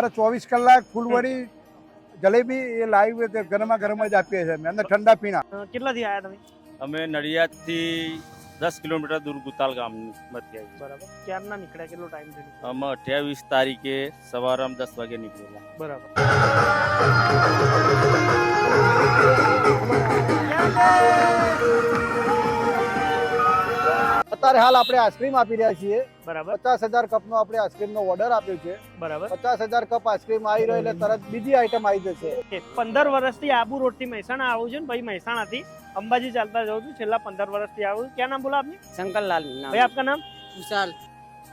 અમારે ચોવીસ કલાક ફૂલવડી જલેબી એ લાઈવ ગરમા ગરમ જ આપીએ છીએ અમે. અંદર ઠંડા પીણા. કેટલા કેટલાથી આવ્યા તમે? અમે નડિયાદથી દસ કિલોમીટર દૂર ગુતાલ ગામમાંથી આવી બરાબર. ક્યારના નીકળ્યા? કેટલો ટાઈમ થયો? અમે અઠ્યાવીસ તારીખે સવારે અમે દસ વાગે નીકળેલા બરાબર. અત્યારે હાલ આપણે આઈસ્ક્રીમ આપી રહ્યા છીએ. બરાબર. પચાસ હજાર કપનો આપણે આઈસ્ક્રીમનો ઓર્ડર આપ્યો છે. બરાબર. પચાસ હજાર કપ આઈસ્ક્રીમ આવી રહ્યો એટલે તરત બીજી આઈટમ આવી જશે. પંદર વર્ષથી આબુ રોડથી મહેસાણા આવું ને ભાઈ મહેસાણા મહેસાણાથી અંબાજી ચાલતા જાઉં છું છેલ્લા પંદર વર્ષથી આવું ક્યાં નામ બોલા આપને? શંકરલાલ ભાઈ આપકા નામ? વિશાલ.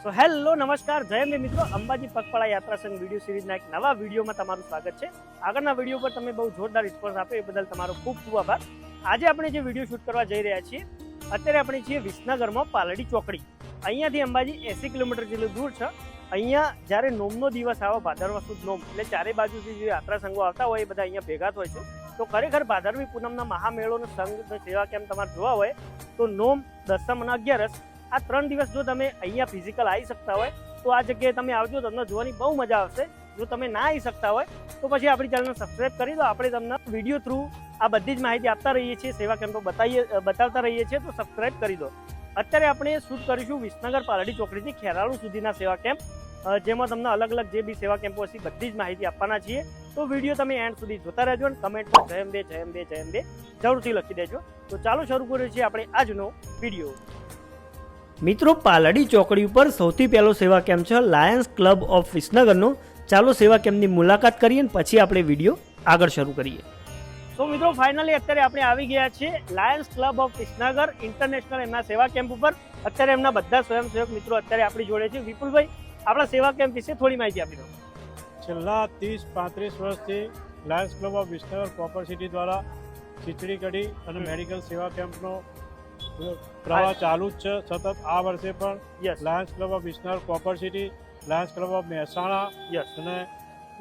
સો હેલો નમસ્કાર જય મે મિત્રો. અંબાજી પગપાળા યાત્રા સંઘ વીડિયો સિરીઝના એક નવા વિડીયોમાં તમારું સ્વાગત છે. આગળના વીડિયો પર તમે બહુ જોરદાર રિસ્પોન્સ આપ્યો એ બદલ તમારો ખૂબ ખૂબ આભાર. આજે આપણે જે વીડિયો શૂટ કરવા જઈ રહ્યા છીએ અત્યારે આપણે છીએ વિસનગરમાં પાલડી ચોકડી. અહીંયાથી અંબાજી એસી કિલોમીટર જેટલું દૂર છે. અહીંયા જ્યારે નોમનો દિવસ આવે ભાદરવા સુદ નોમ, એટલે ચારે બાજુથી જે યાત્રા સંઘો આવતા હોય એ બધા અહીંયા ભેગા થાય છે. તો ખરેખર ભાદરવી પૂનમના મહામેળોનો સંઘ સેવા કેમ તમારે જોવા હોય, તો નોમ, દસમ અને અગિયારસ, આ ત્રણ દિવસ જો તમે અહીંયા ફિઝિકલ આવી શકતા હોય, તો આ જગ્યાએ તમે આવજો, તમને જોવાની બહુ મજા આવશે. જો તમે ના આવી શકતા હોય, તો પછી આપણી ચેનલને સબસ્ક્રાઇબ કરી દો. આપણે તમને વીડિયો થ્રુ આ બધી જ માહિતી આપતા રહીએ છીએ, સેવા કેમ્પો બતાવીએ બતાવતા રહીએ છીએ, તો સબસ્ક્રાઇબ કરી દો. અત્યારે આપણે શૂટ કરીશું વિસનગર પાલડી ચોકડીથી ખેરાળુ સુધીના સેવા કેમ્પ. જેમાં તમને અલગ અલગ જે બી સેવા કેમ્પો હશે, બધી જ માહિતી આપવાના છીએ. તો વીડિયો તમે એન્ડ સુધી જોતા રહેજો અને કમેન્ટમાં જય અંબે જય અંબે જય અંબે જરૂરથી લખી દેજો. તો ચાલો શરૂ કરીએ છીએ આપણે આજનો વીડિયો. મિત્રો, પાલડી ચોકડી ઉપર સૌથી પહેલો સેવા કેમ્પ છે લાયન્સ ક્લબ ઓફ વિસનગરનો. ચાલો સેવા કેમ્પની મુલાકાત કરીએ અને પછી આપણે વીડિયો આગળ શરૂ કરીએ. તો મિત્રો ફાઇનલી અત્યારે આપણે આવી ગયા છીએ lions club of Visnagar international એમના સેવા કેમ્પ ઉપર. અત્યારે એમના બધા સ્વયંસેવક મિત્રો અત્યારે આપણી જોડે છે. વિપુલભાઈ આપણા સેવા કેમ્પ વિશે થોડી માહિતી આપી દો. છેલ્લા ત્રીસ પાંત્રીસ વર્ષથી lions club of Visnagar copper city દ્વારા ખીચડી કઢી અને મેડિકલ સેવા કેમ્પનો પ્રવાહ ચાલુ જ છે. સતત આ વર્ષે પણ yes lions club of Visnagar copper city lions club of Mehsana yes અને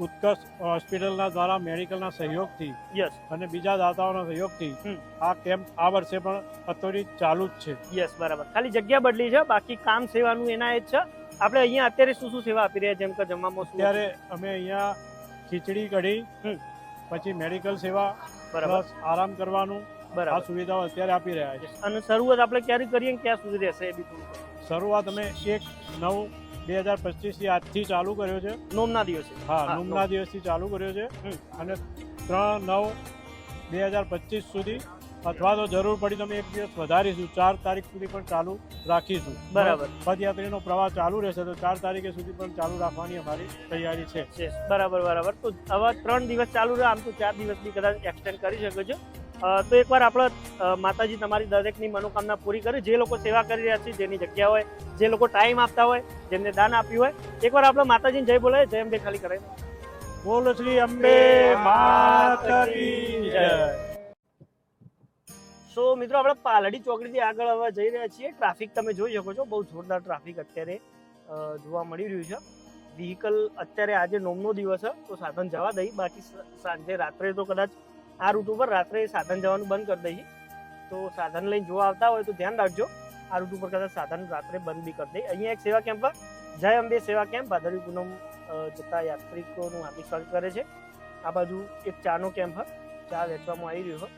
ઉત્કર્ષ હોસ્પિટલના દ્વારા મેડિકલના સહયોગથી યસ અને બીજા દાતાઓના સહયોગથી. આ કેમ્પ આ વર્ષે પણ અત્યારે ચાલુ જ છે. યસ બરાબર. ખાલી જગ્યા બદલી છે બાકી કામ સેવાનું એના એ જ છે. આપણે અહીંયા અત્યારે શું શું સેવા આપી રહ્યા જેમ કે જમવામાં અત્યારે ત્યારે અમે અહીંયા ખીચડી કઢી. પછી મેડિકલ સેવા પ્લસ આરામ કરવાનું આ બરાબર સુવિધાઓ અત્યારે આપી રહ્યા છે. અને શરૂઆત આપણે ક્યારે કરીએ ક્યાં સુધી રહેશે એ બી શરૂઆત અમે એક નવ બે હજાર પચીસથી આજથી ચાલુ કર્યો છે. નોમના દિવસે. હા નોમના દિવસથી ચાલુ કર્યો છે. અને ત્રણ નવ બે હજાર પચીસ સુધી અથવા તો જરૂર પડી તમે એક દિવસ વધારીશું. ચાર તારીખ સુધી પણ ચાલુ રાખીશું. બરાબર. પદયાત્રીનો પ્રવાહ ચાલુ રહેશે તો ચાર તારીખે સુધી પણ ચાલુ રાખવાની અમારી તૈયારી છે. બરાબર બરાબર. તો હવે ત્રણ દિવસ ચાલુ રહે આમ તો ચાર દિવસની કદાચ એક્સટેન્ડ કરી શકો છો. તો એકવાર આપણે માતાજી તમારી દરેકની મનોકામના પૂરી કરે જે લોકો સેવા કરી રહ્યા છે જેની જગ્યા હોય જે લોકો ટાઈમ આપતા હોય જેમને દાન આપ્યું હોય એકવાર આપણે માતાજીને જય બોલાય જય અંબે ખાલી કરે. બોલ શ્રી અંબે સો મિત્રો આપણે પાલડી ચોકડીથી આગળ હવે જઈ રહ્યા છીએ. ટ્રાફિક તમે જોઈ શકો છો બહુ જોરદાર ટ્રાફિક અત્યારે જોવા મળી રહ્યું છે. વ્હીકલ અત્યારે આજે નોમનો દિવસ છે તો સાધન જવા દઈ. બાકી સાંજે રાત્રે તો કદાચ આ રૂટ ઉપર રાત્રે સાધન જવાનું બંધ કરી દઈએ. તો સાધન લઈને જોવા આવતા હોય તો ધ્યાન રાખજો. આ રૂટ ઉપર કદાચ સાધન રાત્રે બંધ બી કરી દઈએ અહીંયા એક સેવા કેમ્પ જય અંબે સેવા કેમ્પ ભાદરવી પૂનમ જતા યાત્રિકોનું હાર્દિક સ્વાગત કરે છે. આ બાજુ એક ચાનો કેમ્પ ચા વેચવામાં આવી રહ્યો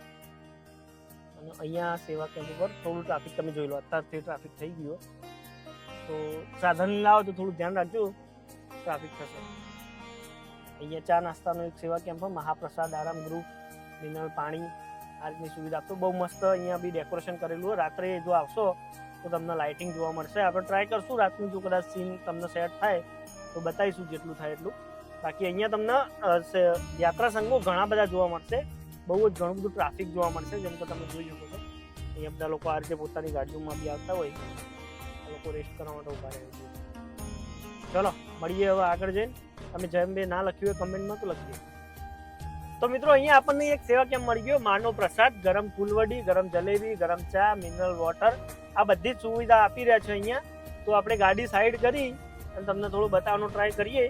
અને અહીંયા સેવા કેમ્પ ઉપર થોડું ટ્રાફિક તમે જોઈ લો. અત્યારથી ટ્રાફિક થઈ ગયો તો સાધન લાવો તો થોડું ધ્યાન રાખજો. ટ્રાફિક થશે. અહીંયા ચા નાસ્તાનો એક સેવા કેમ્પ મહાપ્રસાદ આરામ ગ્રુપ મિનરલ પાણી, આ રીતની સુવિધા આપતો બહુ મસ્ત અહીંયા બી ડેકોરેશન કરેલું રાત્રે જો આવશો તો તમને લાઇટિંગ જોવા મળશે. આપણે ટ્રાય કરશું. રાતનું જો કદાચ સીન તમને સેટ થાય, તો બતાવીશું જેટલું થાય એટલું. બાકી અહીંયા તમને યાત્રા સંઘો ઘણા બધા જોવા મળશે. બહુ જ ઘણું બધું ટ્રાફિક જોવા મળશે, જેમ કે તમે જોઈ શકો છો. અહીંયા બધા લોકો આ રીતે પોતાની ગાડીઓમાં બી આવતા હોય. લોકો રેસ્ટ કરવા માટે ઊભા રહે છે. ચલો, મળીએ હવે આગળ જઈને. તમે જેમ બે ના લખ્યું હોય કમેન્ટમાં તો લખી દો. તો મિત્રો અહીંયા આપણને એક સેવા કેમ મળી ગયો? માનો પ્રસાદ, ગરમ ફૂલવડી, ગરમ જલેબી, ગરમ ચા મિનરલ વોટર આ બધી જ સુવિધા આપી રહ્યા છે અહીંયા. તો આપણે ગાડી સાઈડ કરી અને તમને થોડું બતાવવાનો ટ્રાય કરીએ.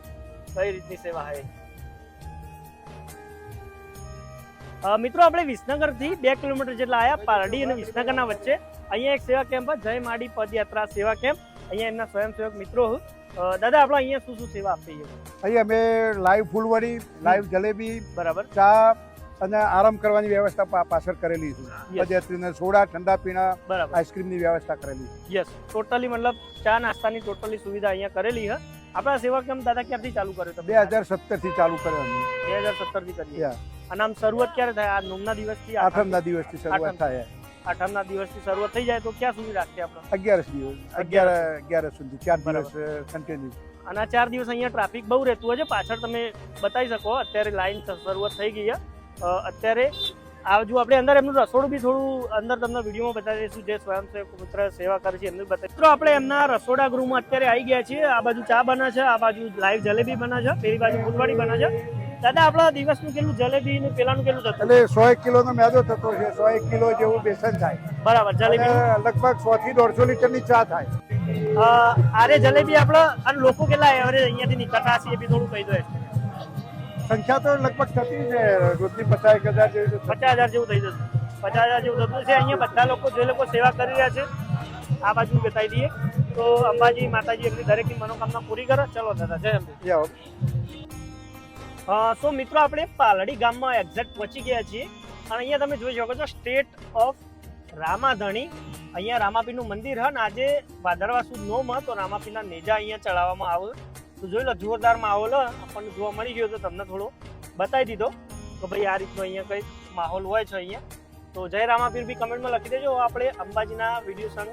કઈ રીતની સેવા છે? મિત્રો આપણે વિસનગરથી બે કિલોમીટર જેટલા આવ્યા પારડી અને વિસનગરના વચ્ચે. અહીંયા એક સેવા કેમ્પ જય માડી પદયાત્રા સેવા કેમ્પ. અહીંયા એમના સ્વયંસેવક મિત્રો દાદા આપણે અહીંયા શું શું સેવા આપીએ? અહીં અમે લાઈવ ફૂલવડી લાઈવ જલેબી બરાબર. ચા અને આરામ કરવાની વ્યવસ્થા પાછળ કરેલી છે. પદયાત્રીને સોડા ઠંડા પીણા બરાબર. આઈસ્ક્રીમની વ્યવસ્થા કરેલી છે. યસ. ટોટલી મતલબ ચા નાસ્તાની ટોટલી સુવિધા અહીંયા કરેલી છે. આપણા સેવા કેમ દાદા ક્યારથી ચાલુ કર્યો તમે? બે હજાર સત્તરથી ચાલુ કર્યો બે હજાર સત્તરથી કરીએ. અને આમ શરૂઆત ક્યારે થાય? આ નોમના દિવસથી આઠમના દિવસથી શરૂઆત થાય. આઠમના દિવસથી શરૂઆત થઈ જાય તો ક્યાં સુધી રાખીએ આપણે? અગિયારસ દિવસ. અગિયાર અગિયારસ સુધી. ચાર દિવસ કન્ટિન્યુ અને આ ચાર દિવસ અહીંયા ટ્રાફિક બહુ રહેતું હોય છે. પાછળ તમે બતાવી શકો અત્યારે લાઈન શરૂઆત થઈ ગઈ છે. અત્યારે આ જો આપણે અંદર એમનું રસોડું બી થોડું અંદર તમને વિડીયોમાં બતાવી દઈશું. જે સ્વયંસેવક મિત્ર સેવા કરે છે એમનું બતાવી મિત્રો આપણે એમના રસોડા ગૃહમાં અત્યારે આવી ગયા છીએ. આ બાજુ ચા બને છે આ બાજુ લાઈવ જલેબી બને છે પેલી બાજુ ફૂલવાડી બને છે. દાદા આપણા દિવસનું કેટલું જલેબી ને પેલાનું કેટલું થતું એટલે સો એક કિલોનો મેદો થતો છે સો એક કિલો જેવું બેસન થાય. બરાબર જલેબી. લગભગ સો થી દોઢસો લીટરની ચા થાય. આરે જલેબી આપણે અને લોકો કેટલા એવરેજ અહીંયાથી નીકળતા હશે એ બી થોડું કહી દો સંખ્યા તો લગભગ થતી છે રોજની પચાસ હજાર જેવી પચાસ હજાર જેવું થઈ જશે. પચાસ હજાર જેવું થતું છે અહીંયા બધા લોકો જે લોકો સેવા કરી રહ્યા છે આ બાજુ બતાવી દઈએ. તો અંબાજી માતાજી એમની દરેકની મનોકામના પૂરી કરે. ચલો દાદા જય અંબે. સો મિત્રો, આપણે પાલડી ગામમાં એક્ઝેક્ટ પહોંચી ગયા છીએ. અને અહીંયા તમે જોઈ શકો છો સ્ટેટ ઓફ રામાધણી. અહીંયા રામાપીરનું મંદિર હન. આજે ભાદરવા સુદ નોમ તો રામાપીના નેજા અહીંયા ચડાવવામાં આવે. તો જોઈ લો જોરદાર માહોલ આપણને જોવા મળી ગયો તો તમને થોડો બતાવી દીધો. તો ભાઈ, આ રીતનો અહીંયા કંઈક માહોલ હોય છે અહીંયા. તો જય રામાપીર બી કમેન્ટમાં લખી દેજો. આપણે અંબાજીના વીડિયો સણ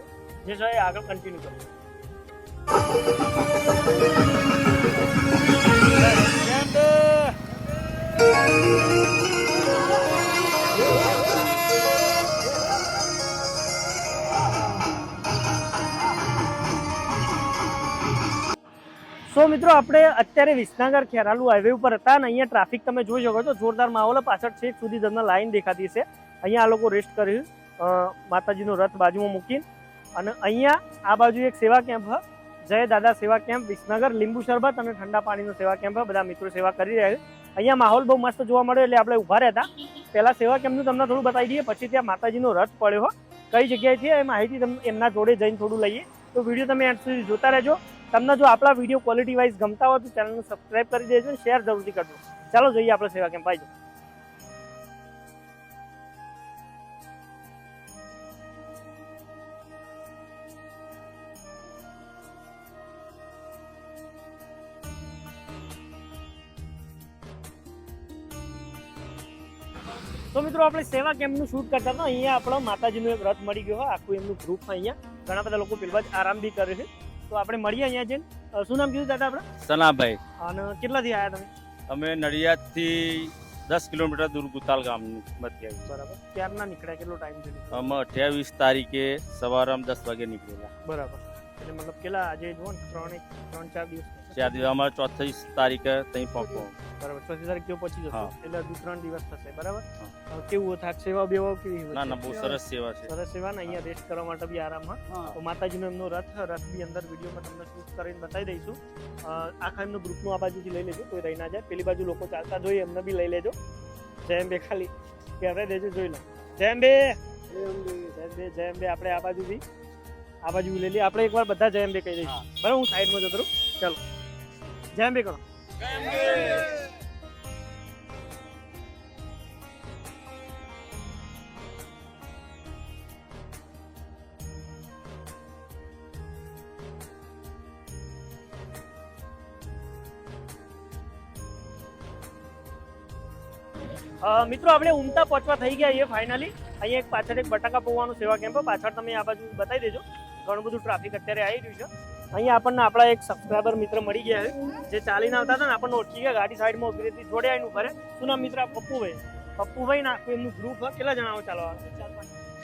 જે છે આગળ કન્ટિન્યુ કરીશું સો મિત્રો, આપણે અત્યારે વિસનગર ખેરાલુ હાઈવે ઉપર હતા અને અહીંયા ટ્રાફિક તમે જોઈ શકો છો. જોરદાર માહોલ પાછળ છેક સુધી તમને લાઈન દેખાતી છે. અહીંયા આ લોકો રેસ્ટ કર્યું માતાજીનો રથ બાજુમાં મૂકીને. અને અહીંયા આ બાજુ એક સેવા કેમ્પ છે જય દાદા સેવા કેમ્પ વિસનગર લીંબુ શરબત અને ઠંડા પાણીનો સેવા કેમ્પ બધા મિત્રો સેવા કરી રહ્યા છે. અહીંયા માહોલ બહુ મસ્ત જોવા મળ્યો એટલે આપણે ઊભા રહેતા. પહેલાં સેવા કેમ્પનું તમને થોડું બતાવી દઈએ, પછી ત્યાં માતાજીનો રથ પડ્યો કઈ જગ્યાએ છે એ માહિતી તમે, એમના જોડે જઈને થોડું લઈએ. તો વીડિયો તમે એન્ડ સુધી જોતા રહેજો. તમને જો આપણા વીડિયો ક્વોલિટી વાઇઝ ગમતા હોય તો ચેનલને સબસ્ક્રાઈબ કરી દેજો શેર જરૂરથી કરજો. ચાલો જોઈએ આપણે સેવા કેમ્પ આવી તો મિત્રો આપણે સેવા કેમ્પનું શૂટ કરતા હતા. અહીંયા આપણો માતાજીનું એક રથ મળી ગયો આખું એમનું ગ્રુપ અહીંયા. ઘણા બધા લોકો પેલા જ આરામ બી કરે છે. તો આપણે મળીએ અહીંયા જઈને. શું નામ કીધું દાદા આપણે? સનાભાઈ. અને કેટલાથી આવ્યા તમે? અમે નડિયાદથી દસ કિલોમીટર દૂર ગુતાલ ગામમાંથી આવી બરાબર. ક્યારના નીકળ્યા? કેટલો ટાઈમ થયો અમે અઠ્યાવીસ તારીખે સવારે દસ વાગે નીકળેલા બરાબર. એટલે મતલબ કેટલા આજે જુઓ ને ત્રણ ત્રણ ચાર દિવસ. ચાર દિવસ અમારે ચોથી તારીખે ત્યાં પહોંચવો. બરાબર ચોથી તારીખ જો પહોંચી જશો? હા. એટલે હજુ ત્રણ દિવસ થશે બરાબર? કેવું થાક સેવા બેવા કેવી હોય? ના ના બહુ સરસ સેવા છે. સરસ સેવા ને અહીંયા રેસ્ટ કરવા માટે બી આરામમાં. તો માતાજીનો એમનો રથ રથ બી અંદર વિડીયોમાં તમને શૂટ કરીને બતાવી દઈશું. આખા એમનો ગ્રુપનું આ બાજુથી લઈ લેજો કોઈ રહી ના જાય. પેલી બાજુ લોકો ચાલતા જોઈએ એમને બી લઈ લેજો. જયમ બે ખાલી. ક્યારે દેજો જોઈ લો. જયમ બે જયમ બે જયમ બે આપણે આ બાજુથી આ બાજુ લઈ લઈએ. આપણે એકવાર બધા જયમ બે કહી દઈશું. બરાબર હું સાઈડમાં જતો રહું. ચાલો. જયમ બે કરો મિત્રો, આપણે ઉમતા પહોંચવા થઈ ગયા છીએ ફાઇનલી અહીંયા એક પાછળ એક બટાકા પૌવાનું સેવા કેમ્પ પાછળ તમે આ બાજુ બતાવી દેજો. ઘણું બધું ટ્રાફિક અત્યારે આવી રહ્યું છે. અહીંયા આપણને આપણા એક સબસ્ક્રાઈબર મિત્ર મળી ગયા છે જે ચાલીને આવતા હતા ને આપણને ઓળખી ગયા ગાડી સાઈડમાં ઊભી રહેતી જોડે આવીને ઊભા શું નામ મિત્ર? પપ્પુભાઈ. પપ્પુભાઈ ને આખું એમનું ગ્રુપ કેટલા જણાઓ ચાલવા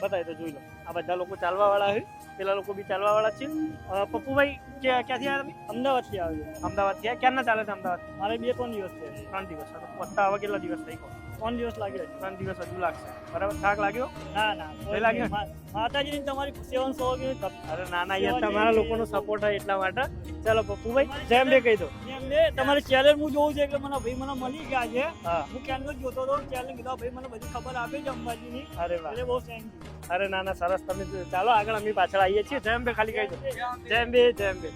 બતાવી તો જોઈ લો. આ બધા લોકો ચાલવા વાળા છે પેલા લોકો બી ચાલવા વાળા છે પપ્પુભાઈ ક્યાં ક્યાંથી આવ્યા તમે? અમદાવાદથી આવ્યો. અમદાવાદથી આવ્યા ક્યારના ચાલે છે અમદાવાદ? મારે બે ત્રણ દિવસ છે. ત્રણ દિવસ પત્તા હવે કેટલા દિવસ થઈ ગયો? ત્રણ દિવસ લાગ્યો ત્રણ દિવસ હજુ લાગશે. બરાબર? થાક લાગ્યો? ના ના. લાગ્યો? માતાજીની તમારી સેવન સો અરે ના ના યાર તમારા લોકોનો સપોર્ટ હોય એટલા માટે. ચાલો પપ્પુભાઈ જેમ બે કહી દો. તમારી ચેલેન્જ હું જોઉં છું એટલે મને ભાઈ મને મળી ગયા છે. હું. જ જોતો હતો ચેલેન્જ કીધા ભાઈ મને બધી ખબર આપે છે અંબાજીની. અરે વાહ. એટલે બહુ થેન્ક યુ અરે ના ના સરસ. તમે ચાલો આગળ અમે પાછળ આવીએ છીએ. જેમ બે ખાલી કહી દો. જેમ બે જેમ બે.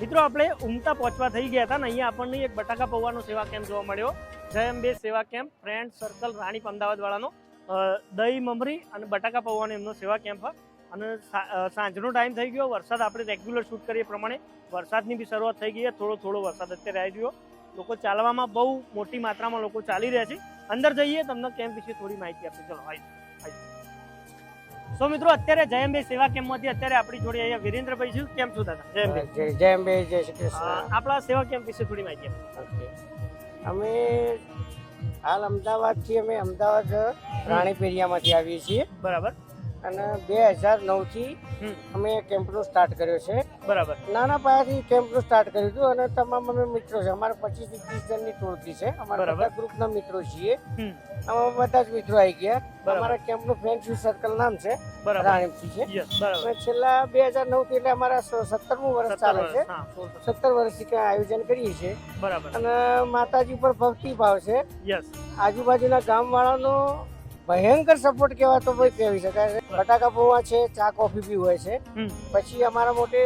મિત્રો, આપણે ઉમતા પહોંચવા થઈ ગયા હતા ને અહીંયા આપણને એક બટાકા પૌવાનો સેવા કેમ્પ જોવા મળ્યો. જય અંબે સેવા camp, friend circle Ranip Ahmedabad વાળાનો દહીં, મમરી અને બટાકા પૌવાનો એમનો સેવા કેમ્પ અને સાંજનો ટાઈમ થઈ ગયો, વરસાદ આપણે રેગ્યુલર શૂટ કરીએ પ્રમાણે. વરસાદની બી શરૂઆત થઈ ગઈ છે, થોડો થોડો વરસાદ અત્યારે આવી ગયો. લોકો ચાલવામાં બહુ મોટી માત્રામાં લોકો ચાલી રહ્યા છે. અંદર જઈએ, તમને કેમ્પ વિશે થોડી માહિતી આપીએ. ચલો આવીએ સો મિત્રો અત્યારે જયંબે સેવા કેમ્પમાંથી અત્યારે આપણી જોડે અહીંયા વિરેન્દ્રભાઈ છે. કેમ છો દાદા? જયંબે જય જય શ્રી કૃષ્ણ. આપણા સેવા કેમ્પ વિશે થોડી માહિતી અમે હાલ અમદાવાદથી અમે અમદાવાદ રાણી પેરિયામાંથી આવીએ છીએ. બરાબર. અને બે હજાર નવથી. અમે કેમ્પનો સ્ટાર્ટ કર્યો છે. બરાબર. નાના પાયાથી કેમ્પનો સ્ટાર્ટ કર્યું હતું અને તમામ અમે મિત્રો છે અમારા પચીસ ત્રીસ જણની ટોળકી છે. અમારા. બધા ગ્રુપના મિત્રો છીએ. અમે બધા જ મિત્રો આવી ગયા. અમારા કેમ્પનું ફ્રેન્ડ સર્કલ નામ છે રાણીપથી છે. અને છેલ્લા બે હજાર નવથી એટલે અમારા સત્તરમું વર્ષ ચાલે છે. સત્તર. વર્ષથી ત્યાં આયોજન કરીએ છીએ. બરાબર. અને માતાજી પર ભક્તિ ભાવ છે. આજુબાજુના ગામવાળાનો ભયંકર સપોર્ટ કહેવા તો ભાઈ કહેવી શકાય છે બટાકા પૌવા છે ચા કોફી બી હોય છે. પછી અમારા મોટે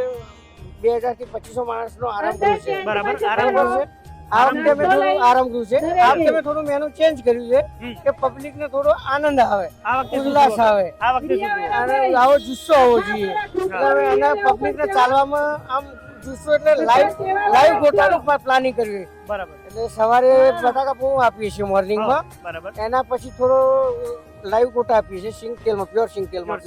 બે હજારથી પચીસો માણસનો આરામ ગૃહ છે. બરાબર આરામ ગૃહ છે. આ વખતે અમે થોડું આરામ ગૃહ છે. આ વખતે અમે થોડું મેનુ ચેન્જ કર્યું છે કે પબ્લિક ને થોડો આનંદ આવે આ વખતે શું ઉલ્લાસ આવે? અને આવો જુસ્સો આવવો જોઈએ. હવે એના પબ્લિક ને ચાલવામાં આમ જુસ્સો એટલે લાઈવ લાઈવ ગોટાનું પ્લાનિંગ કર્યું બરાબર. એટલે સવારે બટાકા પૌવા આપીએ છીએ મોર્નિંગમાં બરાબર. એના પછી થોડો લાઈવ ગોટા આપીએ છીએ સિંગ તેલમાં પ્યોર સિંગ તેલમાં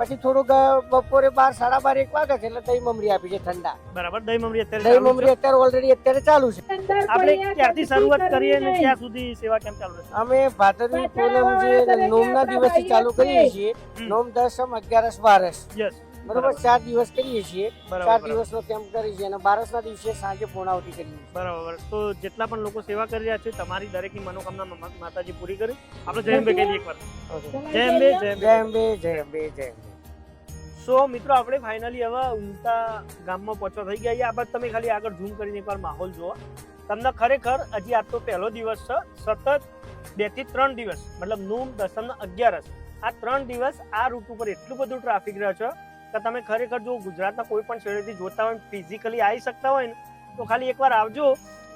પછી થોડુંક બપોરે બાર સાડા બાર એક વાગે છે એટલે દહીં મમરી આપી છે ઠંડા. બરાબર દહીં મમરી અત્યારે દહીં મમરી અત્યારે ઓલરેડી અત્યારે ચાલુ છે. આપણે ક્યારથી શરૂઆત કરીએ અને ક્યાં સુધી સેવા કેમ ચાલુ છે અમે ભાદરવી પૂનમ જે નોમના દિવસથી ચાલુ કરીએ છીએ નોમ દસમ અગિયારસ બારસ. યસ બરોબર ચાર દિવસ કરીએ છીએ. ચાર. દિવસનો કેમ્પ કરીએ છીએ અને બારસના દિવસે સાંજે પૂર્ણાવતી કરીએ બરાબર. તો જેટલા પણ લોકો સેવા કરી રહ્યા છે તમારી દરેકની મનોકામના માતાજી પૂરી કરી. આપણે જય અંબે કહીએ એકવાર. જય અંબે જય અંબે. જય અંબે. જય અંબે સો મિત્રો આપણે ફાઇનલી હવે ઊંટા ગામમાં પહોંચવા થઈ ગયા છીએ. આ બાદ તમે ખાલી આગળ ઝૂમ કરીને એકવાર માહોલ જુઓ. તમને ખરેખર હજી આ તો પહેલો દિવસ છે. સતત બેથી ત્રણ દિવસ મતલબ નોમ દસમ અગિયારસ. આ ત્રણ દિવસ આ રૂટ ઉપર એટલું બધું ટ્રાફિક રહ્યો છે. કે તમે ખરેખર જો ગુજરાતના કોઈ પણ શહેરેથી જોતા હોય ફિઝિકલી આવી શકતા હોય ને, તો ખાલી એકવાર આવજો.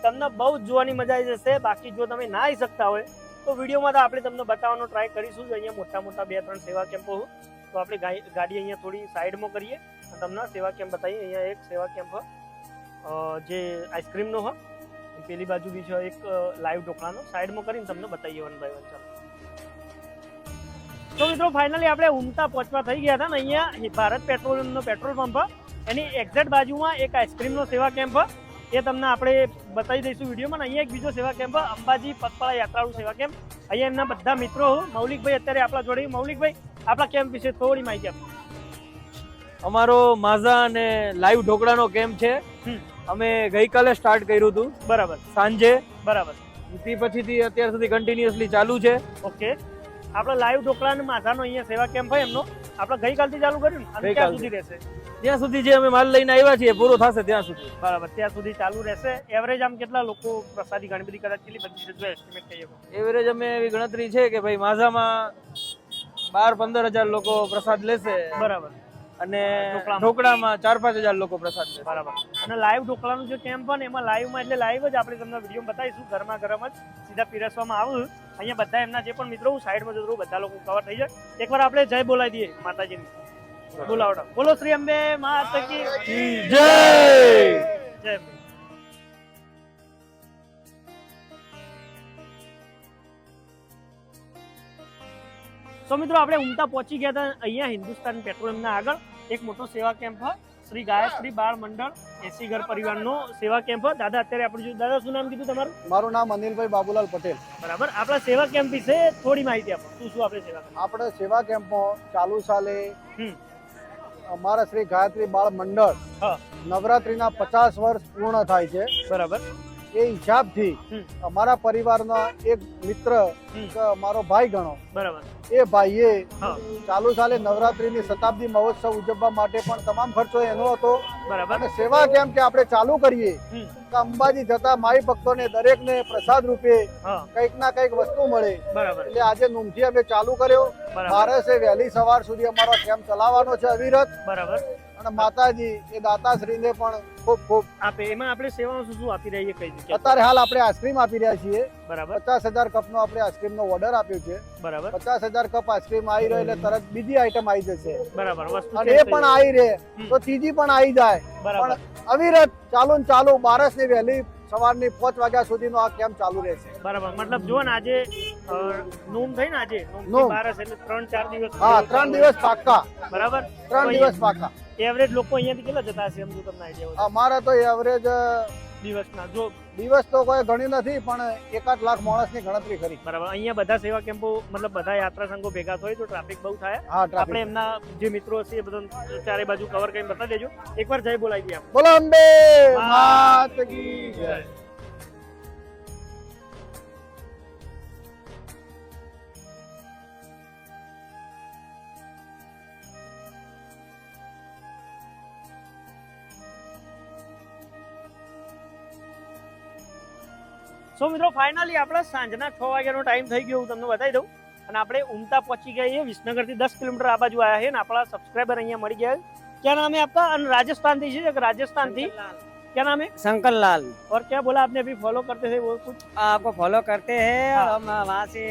તમને બહુ જ જોવાની મજા આવી જશે. બાકી જો તમે ના આવી શકતા હોય, તો વિડીયોમાં તો આપણે તમને બતાવવાનો ટ્રાય કરીશું. જ અહીંયા મોટા મોટા બે ત્રણ સેવા કેમ્પો તો આપણે ગાડી અહીંયા થોડી સાઈડમાં કરીએ. અને તમને સેવા કેમ્પ બતાવીએ. અહીંયા એક સેવા કેમ્પ જે આઈસ્ક્રીમનો હોય. પેલી બાજુ બીજો એક લાઈવ ઢોકળાનો. સાઈડમાં કરીને તમને બતાવીએ વન બાય વન ચાલો. તો મિત્રો ફાઇનલી આપણે ઉમતા પહોંચવા થઈ ગયા હતા ને અહીંયા ભારત પેટ્રોલિયમનો પેટ્રોલ પંપ. એની એક્ઝેક્ટ બાજુમાં એક આઈસ્ક્રીમનો સેવા કેમ્પ. એ તમને આપણે બતાવી દઈશું વિડીયોમાં. અહીંયા એક બીજો સેવા કેમ્પ અંબાજી પગપાળા યાત્રાળુ સેવા કેમ્પ. અહીંયા એમના બધા મિત્રો મૌલિકભાઈ અત્યારે આપણા જોડે. મૌલિકભાઈ આપણા કેમ્પ વિશે થોડી માહિતી આપો. અમારો માઝા અને લાઈવ ઢોકળાનો કેમ્પ છે. અમે ગઈકાલે સ્ટાર્ટ કર્યું હતું. બરાબર. સાંજે. બરાબર. તે પછીથી અત્યાર સુધી કન્ટિન્યુઅસલી ચાલુ છે. ઓકે. આપણે લાઈવ ઢોકળા અને માથાનો અહીંયા સેવા કેમ્પ હોય એમનો આપણે ગઈકાલથી ચાલુ કર્યું ને અને ક્યાં સુધી રહેશે. ત્યાં સુધી જે અમે માલ લઈને આવ્યા છીએ પૂરો થશે ત્યાં સુધી. બરાબર ત્યાં સુધી ચાલુ રહેશે. એવરેજ આમ કેટલા લોકો પ્રસાદી ઘણી બધી કદાચ કેટલી બધી જો એસ્ટિમેટ કહીએ તો. એવરેજ અમે એવી ગણતરી છે કે ભાઈ માઝામાં બાર પંદર હજાર લોકો પ્રસાદ લેશે. બરાબર. અને ઢોકળામાં. ચાર પાંચ હજાર લોકો પ્રસાદ લે બરાબર. અને લાઈવ ઢોકળાનું જે કેમ્પ પણ એમાં લાઈવમાં એટલે લાઈવ જ આપણે તમને વીડિયો બતાવીશું. ગરમા ગરમ જ સીધા પીરસવામાં આવું અહીંયા બધા એમના જે પણ મિત્રો હું સાઈડમાં જતો બધા લોકો કવર થઈ જાય. એકવાર આપણે જય બોલાવી દઈએ માતાજીની. બોલાવડો બોલો શ્રી અંબે માત કી જય જય તો મિત્રો આપણે ઉમતા પહોંચી ગયા હતા અહીંયા હિન્દુસ્તાન પેટ્રોલિયમના આગળ. એક મોટો સેવા કેમ્પ શ્રી ગાયત્રી બાળ મંડળ એસી ઘર પરિવારનો સેવા કેમ્પ દાદા અત્યારે આપણે દાદા શું નામ કીધું તમારું? મારું નામ અનિલભાઈ બાબુલાલ પટેલ. બરાબર. આપણા સેવા કેમ્પ વિશે થોડી માહિતી આપો. શું શું આપણે સેવા કેમ્પ આપણે સેવા કેમ્પમાં ચાલુ સાલે હમ. અમારા શ્રી ગાયત્રી બાળ મંડળ હા. નવરાત્રીના પચાસ વર્ષ પૂર્ણ થાય છે. બરાબર. એ હિસાબથી. અમારા પરિવારના એક મિત્ર મારો ભાઈ ગણો. બરાબર. એ ભાઈએ. ચાલુ સાલે નવરાત્રીની શતાબ્દી મહોત્સવ ઉજવવા માટે પણ તમામ ખર્ચો એનો હતો. બરાબર. અને સેવા કેમ કે આપણે ચાલુ કરીએ તો અંબાજી જતા માઈ ભક્તોને દરેકને પ્રસાદ રૂપે કંઈક ના કંઈક વસ્તુ મળે. એટલે આજે નુમથી અમે ચાલુ કર્યો. બારસે વહેલી સવાર સુધી અમારો કેમ્પ ચલાવવાનો છે અવિરત. બરાબર. અને માતાજી એ દાતાશ્રીને પણ ખૂબ ખૂબ આપે એમાં આપણે સેવાઓ શું શું આપી રહીએ કઈ જગ્યાએ? અત્યારે હાલ આપણે આઈસ્ક્રીમ આપી રહ્યા છીએ. બરાબર. પચાસ હજાર કપનો આપણે આઈસ્ક્રીમનો ઓર્ડર આપ્યો છે. બરાબર. પચાસ હજાર કપ આઈસ્ક્રીમ આવી રહ્યો એટલે તરત બીજી આઈટમ આવી જશે. બરાબર વસ્તુ અને એ પણ. આવી રહે તો ત્રીજી પણ આવી જાય. પણ અવિરત ચાલુ ને ચાલુ બારસની વહેલી સવારની પાંચ વાગ્યા સુધીનો આ કેમ્પ ચાલુ રહેશે. બરાબર મતલબ જો ને આજે નોમ થઈ ને આજે નોમ. બારસ એટલે ત્રણ ચાર દિવસ હા ત્રણ દિવસ પાક્કા. બરાબર? ત્રણ દિવસ પાક્કા. એવરેજ લોકો અહીંયાથી કેટલા જતા હશે એમ જો તમને આઈડિયા હોય અમારા તો એવરેજ? દિવસના જો દિવસ તો કોઈ ઘણી નથી પણ એકાદ લાખ માણસની ગણતરી કરી બરાબર અહીંયા બધા સેવા કેમ્પો મતલબ બધા યાત્રા સંઘો ભેગા થાય તો ટ્રાફિક બહુ થાય હા આપણે એમના જે મિત્રો હશે એ બધા ચારે બાજુ કવર કરીને બતાવી દેજો એકવાર જય બોલાવી દઈએ. બોલો અંબે. માત કી જય સો મિત્રો ફાઇનલી આપણે સાંજના છ વાગ્યાનો ટાઈમ થઈ ગયો હું તમને બતાવી દઉં અને આપણે ઉમતા પહોંચી ગયા છીએ વિસનગરથી દસ કિલોમીટર આ બાજુ આવ્યા છે અને આપણા સબસ્ક્રાઈબર અહીંયા મળી ગયા છે क्या नाम है आपका અને રાજસ્થાન થી છે राजस्थान थी क्या नाम है शंकर लाल और क्या बोला आपने अभी फॉलो करते थे वो कुछ आपको फॉलो करते हैं हाँ। हम वहाँ से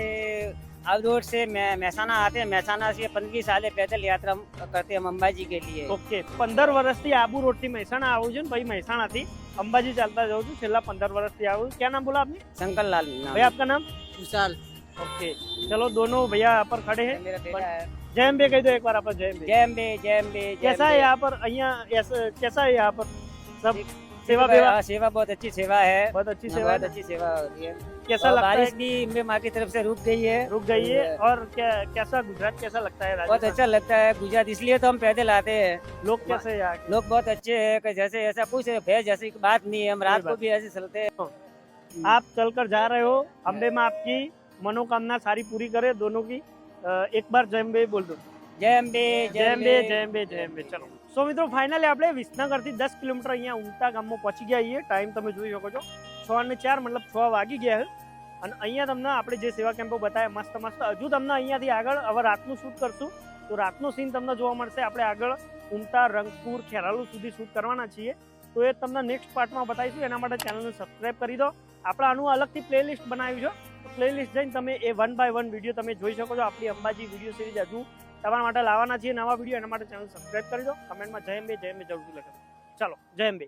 आउटडोर से मैं મહેસાણા आते हैं મહેસાણા से पंद्रह साल पैदल यात्रा करते हैं हम अंबाजी के लिए ઓકે પંદર વર્ષથી આબુ રોડ થી મહેસાણા આવું છું ને ભાઈ મહેસાણા થી અંબાજી ચાલતા જાઉં છું છેલ્લા પંદર વર્ષથી આવું છું. क्या नाम बोला आपने शंकर लाल भैया आपका नाम विशाल ओके चलो दोनों भैया यहाँ पर खड़े हैं मेरा बेटा है जय अम्बे कह दो एक बार आप जय अम्बे जय अम्बे जय अम्बे जय कैसा है अम्बे। यहाँ पर અહીંયા ऐसा- कैसा है यहाँ पर सब सेवा सेवा हाँ, सेवा बहुत अच्छी सेवा है। बहुत अच्छी हाँ, सेवा है। बहुत अच्छी सेवा होती है। कैसा लगता है? बारिश भी अम्बे माँ की तरफ़ से रुक गई है। रुक गई है। और क्या कैसा गुजरात कैसा लगता है बहुत अच्छा लगता है गुजरात इसलिए तो हम पैदल आते हैं। लोग कैसे हैं लोग बहुत अच्छे है जैसे ऐसा कुछ है जैसी बात नहीं है हम रात को भी ऐसे चलते हैं। आप चलकर जा रहे हो अम्बे में आपकी मनोकामना सारी पूरी करे दोनों की एक बार जय बोल दो। સો મિત્રો ફાઇનલી આપણે વિસનગરથી દસ કિલોમીટર અહીંયા ઊંટા ગામમાં પહોંચી ગયા છીએ. ટાઈમ તમે જોઈ શકો છો. છ ને ચાર મતલબ છ વાગી ગયા છે. અને અહીંયા તમને આપણે જે સેવા કેમ્પો બતાવ્યા મસ્ત મસ્ત. હજુ તમને અહીંયાથી આગળ હવે રાતનું શૂટ કરશું. તો રાતનો સીન તમને જોવા મળશે. આપણે આગળ ઉમટા રંગપુર ખેરાલુ સુધી શૂટ કરવાના છીએ. તો એ તમને નેક્સ્ટ પાર્ટમાં બતાવીશું. એના માટે ચેનલને સબસ્ક્રાઇબ કરી દો. આપણે આનું અલગથી પ્લેલિસ્ટ બનાવ્યું છે. પ્લેલિસ્ટ જઈને તમે એ વન બાય વન વીડિયો તમે જોઈ શકો છો. આપણી અંબાજી વીડિયો સિરીઝ હજુ તમારા માટે લાવવાના છીએ નવા વીડિયો એના માટે ચેનલ સબસ્ક્રાઈબ કરી કમેન્ટમાં જય અંબે જય અંબે જરૂરથી લખો ચાલો, જય અંબે